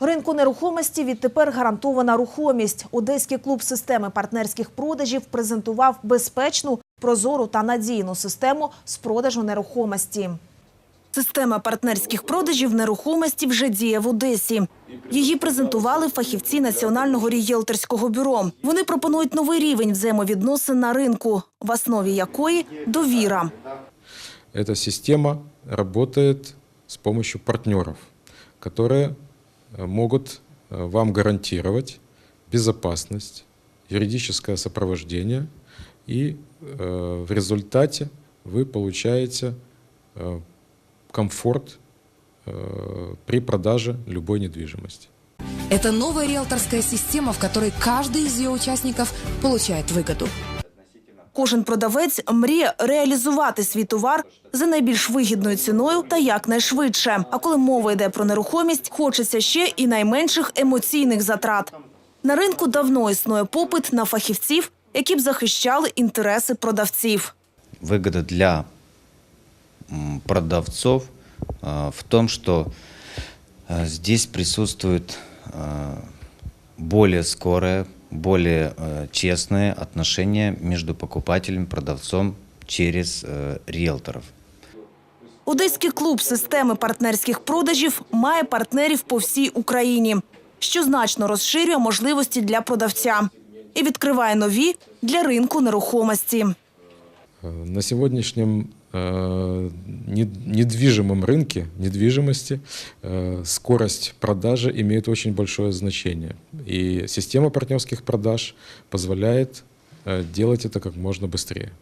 Ринку нерухомості відтепер гарантована рухомість. Одеський клуб системи партнерських продажів презентував безпечну, прозору та надійну систему з продажу нерухомості. Система партнерських продажів нерухомості вже діє в Одесі. Її презентували фахівці Національного рієлторського бюро. Вони пропонують новий рівень взаємовідносин на ринку, в основі якої довіра. Эта система работает с помощью партнеров, которые э, могут э, вам гарантировать безопасность, юридическое сопровождение, и э, в результате вы получаете комфорт при продаже любой недвижимости. Это новая риэлторская система, в которой каждый из ее участников получает выгоду. Кожен продавець мріє реалізувати свій товар за найбільш вигідною ціною та якнайшвидше. А коли мова йде про нерухомість, хочеться ще і найменших емоційних затрат. На ринку давно існує попит на фахівців, які б захищали інтереси продавців. выгода для а, в том, что а, здесь присутствует более скорое, более а, честное отношение между покупателем и продавцом через э, риэлторов. Одеський клуб системи партнерських продажів має партнерів по всій Україні, що значно розширює можливості для продавця і відкриває нові для ринку нерухомості. Э, На сегодняшнем э, не- недвижимом рынке недвижимости э, скорость продажи имеет очень большое значение. И система партнерских продаж позволяет э, делать это как можно быстрее.